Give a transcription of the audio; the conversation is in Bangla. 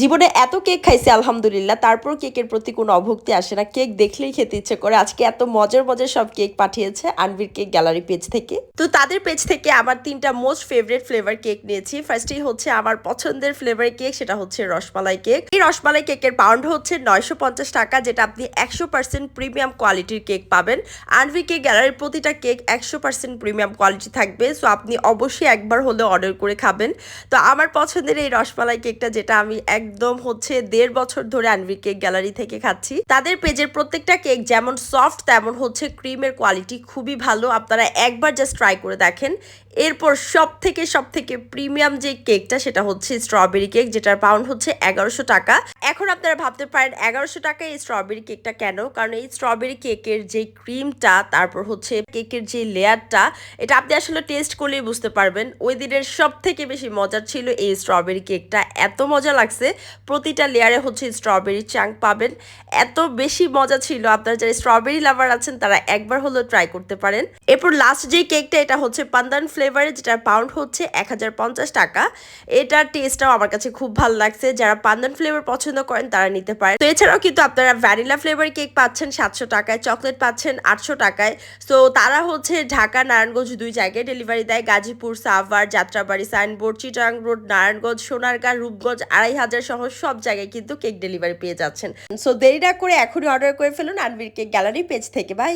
জীবনে এত কেক খাইছি, আলহামদুলিল্লাহ। তারপর কেকের প্রতি কোনো অভক্তি আসে না। কেক দেখলেই খেতে ইচ্ছে করে। আজকে এত মজার মজার সব কেক পাঠিয়েছে আনবির কেক গ্যালারি পেজ থেকে। তো তাদের পেজ থেকে আমার তিনটা মোস্ট ফেভারিট ফ্লেভার কেক নিয়েছি। ফার্স্টেই হচ্ছে আমার পছন্দের ফ্লেভার কেক, সেটা হচ্ছে রসমালাই কেক। এই রসমালাই কেকের পাউন্ড হচ্ছে নয়শো পঞ্চাশ টাকা, যেটা আপনি একশো প্রিমিয়াম কোয়ালিটির কেক পাবেন। আনবি কেক গ্যালারির প্রতিটা কেক একশো প্রিমিয়াম কোয়ালিটি থাকবে, সো আপনি অবশ্যই একবার হলেও অর্ডার করে খাবেন। তো আমার পছন্দের এই রসমালাই কেকটা, যেটা আমি একদম হচ্ছে দেড় বছর ধরে আনভির কেক গ্যালারি থেকে খাচ্ছি। তাদের পেজের প্রত্যেকটা কেক যেমন সফট তেমন হচ্ছে ক্রিমের কোয়ালিটি খুবই ভালো। আপনারা একবার জাস্ট ট্রাই করে দেখেন। এরপর সব থেকে সব থেকে প্রিমিয়াম যে কেকটা সেটা হচ্ছে স্ট্রবেরি কেক যেটার পাউন্ড হচ্ছে এগারোশো টাকা। এখন আপনারা ভাবতে পারেন, এগারোশো টাকা এই স্ট্রবেরি কেকটা কেন? কারণ এই স্ট্রবেরি কেকের যে ক্রিমটা তারপর হচ্ছে কেকের যে লেয়ারটা এটা আপনি আসলে টেস্ট করলেই বুঝতে পারবেন। ওই দিনের সব থেকে বেশি মজার ছিল এই স্ট্রবেরি কেকটা এত মজা লাগছে, প্রতিটা লেয়ারে হচ্ছে স্ট্রবেরি চাঙ্ক পাবেন। এত বেশি মজা ছিল, আপনারা যারা স্ট্রবেরি লাভার আছেন, তারা একবার হলেও ট্রাই করতে পারেন। এরপর লাস্ট যে কেকটা এটা হচ্ছে পান্দান ফ্লেভারের যেটার পাউন্ড হচ্ছে এক হাজার পঞ্চাশ টাকা। এটার টেস্টটাও আমার কাছে খুব ভালো লাগছে। যারা পান্দান ফ্লেভার পছন্দ করেন তারা নিতে পারেন। তো এছাড়াও কিন্তু আপনারা ভ্যানিলা ফ্লেভার কেক পাচ্ছেন সাতশো টাকায় চকলেট পাচ্ছেন আটশো টাকায়। তো তারা হচ্ছে ঢাকা, নারায়ণগঞ্জ দুই জায়গায় ডেলিভারি দেয়। গাজীপুর, সাভার, যাত্রাবাড়ি, সাইনবোর্ড, চিটাং রোড, নারায়ণগঞ্জ, সোনারগাঁ, রূপগঞ্জ আড়াই হাজার সহ সব জায়গায় কিন্তু কেক ডেলিভারি পেয়ে যাচ্ছেন। সো দেরি না করে এখনই অর্ডার করে ফেলুন। আনবির কেক গ্যালারি পেজ থেকে। বাই